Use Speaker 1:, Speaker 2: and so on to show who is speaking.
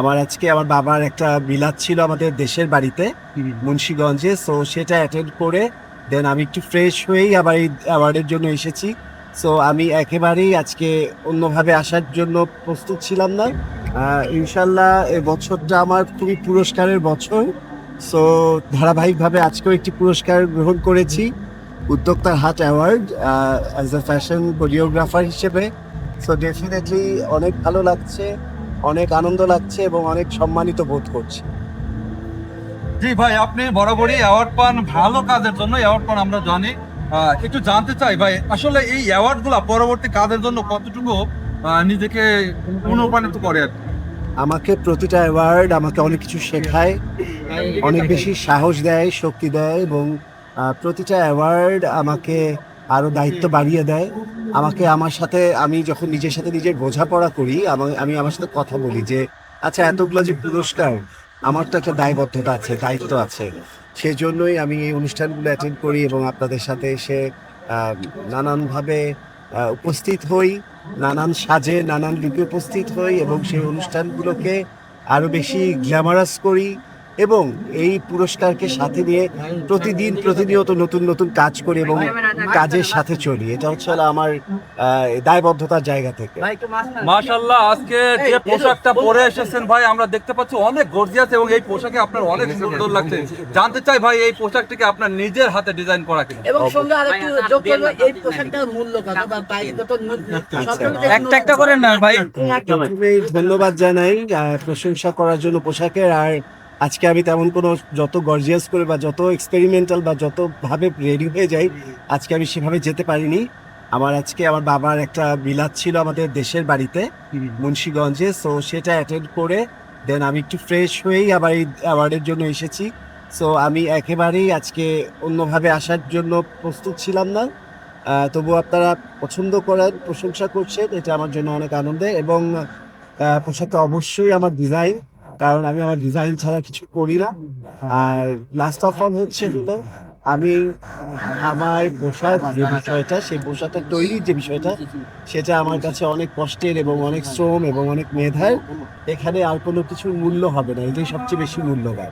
Speaker 1: আমার আজকে আমার বাবার একটা বিলাত ছিল আমাদের দেশের বাড়িতে মুন্সীগঞ্জে। সো সেটা অ্যাটেন্ড করে দেন আমি একটু ফ্রেশ হয়েই আবার এই অ্যাওয়ার্ডের জন্য এসেছি। সো আমি একেবারেই আজকে অন্যভাবে আসার জন্য প্রস্তুত ছিলাম না। ইনশাল্লাহ এই বছরটা আমার খুবই পুরস্কারের বছর। সো ধারাবাহিকভাবে আজকেও একটি পুরস্কার গ্রহণ করেছি উদ্যোক্তার হাট award as a fashion choreographer হিসেবে। সো ডেফিনেটলি অনেক ভালো লাগছে। অনেক আনন্দ লাগছে এবং অনেক সম্মানিত বোধ করছি
Speaker 2: জি ভাই আপনি বরাবরই অ্যাওয়ার্ড পান ভালো কাজের জন্য অ্যাওয়ার্ড পান আমরা জানি একটু জানতে চাই ভাই আসলে এই অ্যাওয়ার্ডগুলা পরবর্তী কাজের জন্য কতটুকু নিজেকে অনুপ্রাণিত করে আর?
Speaker 1: আমাকে প্রতিটা অ্যাওয়ার্ড আমাকে অনেক কিছু শেখায় অনেক বেশি সাহস দেয় শক্তি দেয় এবং প্রতিটা অ্যাওয়ার্ড আমাকে আরও দায়িত্ব বাড়িয়ে দেয়। আমাকে আমার সাথে, আমি যখন নিজের সাথে নিজের বোঝাপড়া করি, আমি আমার সাথে কথা বলি যে আচ্ছা এতগুলো যে পুরস্কার আমার তো একটা দায়বদ্ধতা আছে, দায়িত্ব আছে। সেজন্যই আমি এই অনুষ্ঠানগুলো অ্যাটেন্ড করি এবং আপনাদের সাথে এসে নানানভাবে উপস্থিত হই, নানান সাজে, নানান রূপে উপস্থিত হই এবং সেই অনুষ্ঠানগুলোকে আরও বেশি গ্ল্যামারাস করি। এবং এই পুরস্কারকে সাথে নিয়ে প্রতিদিন প্রতিনিয়ত নতুন নতুন কাজ করি এবং কাজের সাথে চলি। এটা হচ্ছে আমার দায়বদ্ধতার জায়গা থেকে।
Speaker 2: মাশাল্লাহ আজকে যে পোশাকটা পরে এসেছেন ভাই আমরা দেখতে পাচ্ছি অনেক গর্জিয়াস এবং এই পোশাকে আপনার অনেক সুন্দর লাগছে। জানতে চাই ভাই এই পোশাকটিকে আপনার নিজের হাতে ডিজাইন করা কিনা?
Speaker 3: এবং সঙ্গে আরেকটু যোগ করব এই পোশাকটার মূল্য কত? বা কত
Speaker 4: একটা একটা করেন না ভাই।
Speaker 1: প্রথমেই ধন্যবাদ জানাই আহ, প্রশংসা করার জন্য পোশাকের। আর আজকে আমি তেমন কোনো যত গর্জিয়াস করে বা যত এক্সপেরিমেন্টাল বা যত ভাবে রেডি হয়ে যাই আজকে আমি সেভাবে যেতে পারিনি। আমার আজকে আমার বাবার একটা বিলাত ছিল আমাদের দেশের বাড়িতে মুন্সীগঞ্জে। সো সেটা অ্যাটেন্ড করে দেন আমি একটু ফ্রেশ হয়েই আবার এই অ্যাওয়ার্ডের জন্য এসেছি। সো আমি একেবারেই আজকে অন্যভাবে আসার জন্য প্রস্তুত ছিলাম না। তবু আপনারা পছন্দ করার প্রশংসা করছেন এটা আমার জন্য অনেক আনন্দের এবং পোশাকটা অবশ্যই আমার ডিজাইন কারণ আমি আমার ডিজাইন ছাড়া কিছু করি না। আর লাস্ট অফ অল হচ্ছে আমি, আমার পোশাক যে বিষয়টা, সেই পোশাকটা তৈরির যে বিষয়টা, সেটা আমার কাছে অনেক কষ্টের এবং অনেক শ্রম এবং অনেক মেধার। এখানে আর কোনো কিছুর মূল্য হবে না, এটাই সবচেয়ে বেশি মূল্যবান।